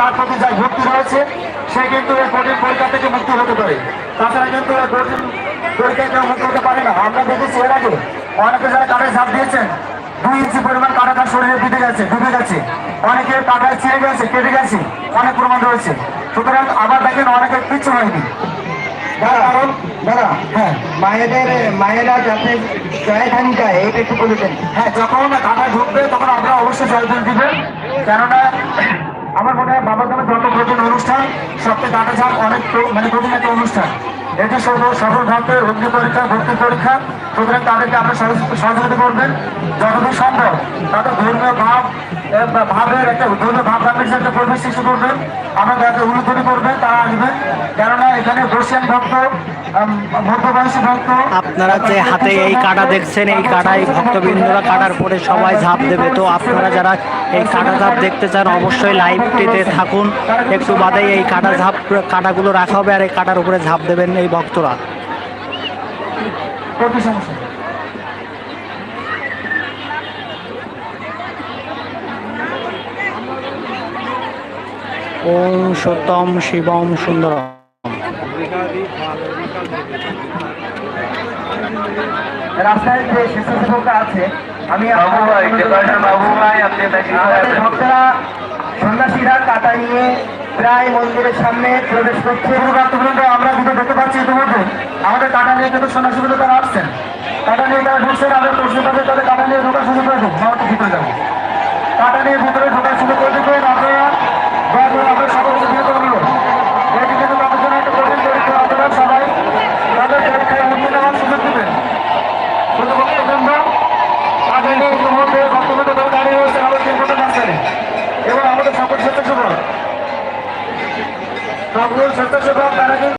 তার প্রতি যা ভক্তি রয়েছে সে কিন্তু এই কঠিন পরীক্ষা থেকে মুক্তি হতে পারে। তাছাড়া কিন্তু এই কঠিন পরীক্ষা কেউ মুক্তি হতে পারে না। আমরা দেখেছি এর আগে অনেকে যারা কাটায় ঝাঁপ দিয়েছেন দুই ইঞ্চি পরিমাণ কাটা তার শরীরে পিটে গেছে ডুবে গেছে। অনেকে কাটায় ছিঁড়ে গেছে কেটে গেছে অনেক প্রমাণ রয়েছে। সুতরাং আবার দেখেন অনেকের কিচ্ছু হয়নি। কারণ দাদা হ্যাঁ মায়েদের মায়েরা যাতে জয়ধানি এটা একটু বলে দেন। হ্যাঁ যখন কাটা ঢুকবে তখন আমরা অবশ্যই জয়দান দিবেন। কেননা আমার মনে হয় বাবার নামে যত কঠিন অনুষ্ঠান, সবচেয়ে কাটা ঝাপ অনেক মানে কঠিন একটা অনুষ্ঠান। এটি সফল সফল ভাবে অগ্নি পরীক্ষা ভর্তি পরীক্ষা। সুতরাং তাদেরকে আপনার সহযোগিতা করবেন। যতদূর সম্ভব তাদের ধর্মীয় ভাব ভাবের একটা ধর্মীয় ভাব যে একটা পরিবেশ সৃষ্টি করবেন। আমরা তাকে উন্নতি করবেন, তারা আসবেন কেননা এখানে বসিয়ান ভক্ত আপনারা যে হাতে এই কাটা দেখছেন, এই কাটাই ভক্তবৃন্দরা কাটার পরে সবাই ঝাঁপ দেবে। তো আপনারা যারা এই কাটা ঝাঁপ দেখতে চান অবশ্যই লাইভটিতে থাকুন। একটু বাদেই এই কাটা ঝাঁপ, কাটাগুলো রাখা হবে আর এই কাটার উপরে ঝাঁপ দেবেন এই ভক্তরা। ওম সত্যম শিবম সুন্দরম। রাস্তায় যে স্বেচ্ছাসেবকরা আছে আমি আমাদের ভক্তরা সন্ন্যাসীরা কাটা নিয়ে প্রায় মন্দিরের সামনে প্রবেশ করছে। আমরা কিন্তু দেখতে পাচ্ছি ইতিমধ্যে। আমাদের কাটা নিয়ে কিন্তু সন্ন্যাসীগুলো তারা আসছেন। কাটা নিয়ে তারা ঢুকছেন আমরা প্রশ্ন তাদের তাদের কাটা নিয়ে ঢোকার সুযোগ করে দেবো আমরা তো ভিতরে যাব কাটা নিয়ে ভিতরে ঢোকার সুযোগ করে দেবেন আপনারা দয়া করে আপনার সকলকে বিরত অনুরোধ এটি কিন্তু তাদের জন্য একটা কঠিন পরীক্ষা আপনারা সবাই তাদের পরীক্ষায় উঠে নেওয়ার সুযোগ দেবেন শুধু বক্তব্য কাটা নিয়ে ইতিমধ্যে বক্তব্য তারা দাঁড়িয়ে রয়েছেন আমাদের তিনটা মাঝখানে সকল স্বেচ্ছাসেবক তারা